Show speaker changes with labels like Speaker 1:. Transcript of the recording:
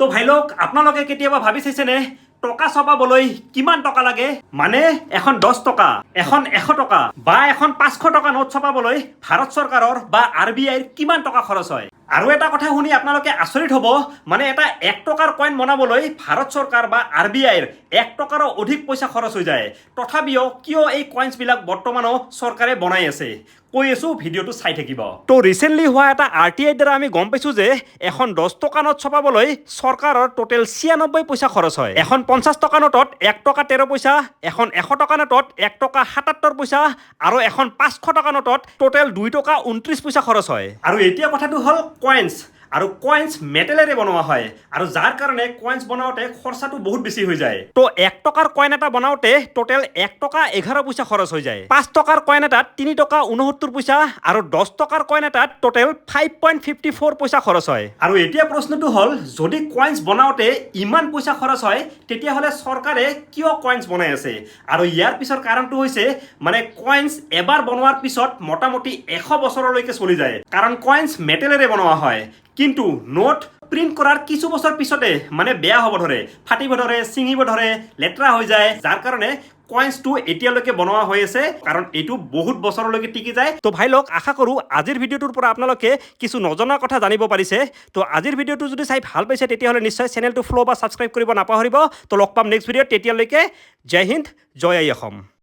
Speaker 1: তো ভাই লোক, আপোনালোকে কেতিয়াবা ভাবি চাইছেনে, টকা চপাবলৈ কিমান টকা লাগে? মানে এখন দহ টকা, এখন এশ টকা, বা এখন পাঁচশো টকা নোট চপাবলৈ ভাৰত চৰকাৰৰ বা আৰ বি আইৰ কিমান টকা খৰচ হয়? আৰু এটা কথা শুনি আপোনালোকে আচৰিত হ'ব মানে এটা এক টকাৰ কইন বনাবলৈ ভাৰত চৰকাৰ বা আৰ বি আইৰ এক টকাৰো অধিক পইচা খৰচ হৈ যায়। তথাপিও কিয় এই কইনছবিলাক বৰ্তমানো চৰকাৰে বনাই আছে? কৈ আছো ভিডিঅ'টো চাই থাকিব। তো ৰিচেণ্টলি হোৱা এটা আৰ টি আইৰ দ্বাৰা আমি গম পাইছো যে এখন দহ টকা নোট ছপাবলৈ চৰকাৰৰ টোটেল ছিয়ানব্বৈ পইচা খৰচ হয়। এখন পঞ্চাছ টকা নোটত এক টকা তেৰ পইচা এখন এশ টকা নোটত এক টকা সাতাত্তৰ পইচা আৰু এখন পাঁচশ টকা নোটত টোটেল দুই টকা ঊনত্ৰিছ পইচা খৰচ হয়। আৰু এতিয়া কথাটো হ'ল কইনছ আৰু কইনছ মেটেলেৰে বনোৱা হয়। আৰু যাৰ কাৰণে কইনছ বনাওঁতে খৰচাটো বহুত বেছি হৈ যায়। তো এক টকাৰ কইন এটা বনাওঁতে টোটেল এক টকা এঘাৰ পইচা খৰচ হৈ যায়। পাঁচ টকাৰ কইন এটাত তিনি টকা ঊনসত্তৰ পইচা আৰু দহ টকাৰ কইন এটাত total five point fifty four পইচা খৰচ হয়। আৰু এতিয়া প্ৰশ্নটো হ'ল, যদি কইনছ বনাওঁতে ইমান পইচা খৰচ হয়, তেতিয়াহ'লে চৰকাৰে কিয় কইনছ বনাই আছে? আৰু ইয়াৰ পিছৰ কাৰণটো হৈছে মানে কইনছ এবাৰ বনোৱাৰ পিছত মোটামুটি এশ বছৰলৈকে চলি যায়। কাৰণ কইনছ মেটেলেৰে বনোৱা হয়। কিন্তু নোট প্ৰিণ্ট কৰাৰ কিছু বছৰ পিছতে মানে বেয়া হ'ব ধৰে, ফাটিব ধৰে, ছিঙিব ধৰে, লেতেৰা হৈ যায়। যাৰ কাৰণে কইনছটো এতিয়ালৈকে বনোৱা হৈ আছে, কাৰণ এইটো বহুত বছৰলৈকে টিকি যায়। তো ভাই লোক আশা কৰোঁ আজিৰ ভিডিঅ'টোৰ পৰা আপোনালোকে কিছু নজনা কথা জানিব পাৰিছে। তো আজিৰ ভিডিঅ'টো যদি চাই ভালো পাইছে, তেতিয়াহ'লে নিশ্চয় চেনেলটো ফ'ল' বা ছাবস্ক্ৰাইব কৰিব নাপাহৰিব। তো লগ পাম নেক্সট ভিডিঅ'ত তেতিয়ালৈকে জয় হিন্দ, জয় আই অসম।